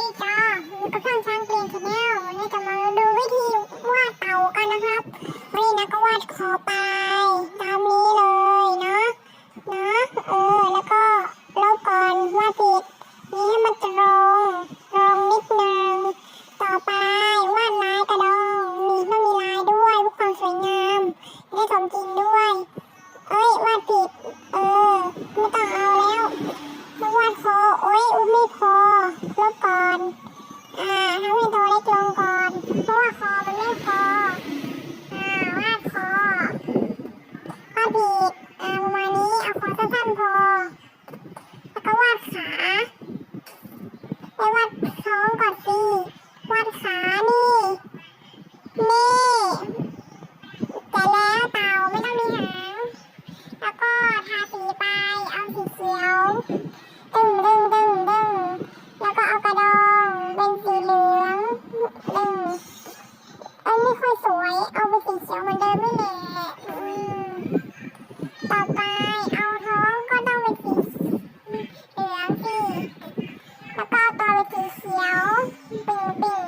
ดีจ้าอยู่กับช่างช้างเปลี่ยนชาแนลวันนี้จะมาดูวิธีวาดเต่ากันนะครับวันนี้นะก็วาดคอปลายตามนี้เลยเนาะเนาะเออแล้วก็ลบก่อนวาดผิดนี่ให้มันตรงตรงนิดนึงต่อไปวาดลายกระดองมีต้องมีลายด้วยเพื่อความสวยงามได้สมจริงด้วย เอ้ยวาดผิด เออ ไม่ต้องเอาแล้วมาวาดคอ โอ้ยอุ้มไม่พอลบก่อน อ่าทำให้ตัวเล็กลงก่อน เพราะว่าคอมันไม่พอ อ่าวาดคอวาดผิดอ่าประมาณนี้ เอาคอสั้นๆพอ แล้วก็วาดขาไปวาดท้องก่อนสิวาดขานี่ นี่แต่แล้วเต่าไม่ต้องมีหาง แล้วก็ทาสีไป เอาสีเขียว เด้งดึ้งดึ้งดึ้งแล้วก็เอากระดองเป็นสีเหลืองดึ้งเอ้ยไม่ค่อยสวย เอาไปสีเขียวเหมือนเดิมไม่เหละต่อไปเอาท้องก็ต้องเป็นสีเหลืองสิแล้วก็ตัวเป็นสีเขียวปิ่งปิ่ง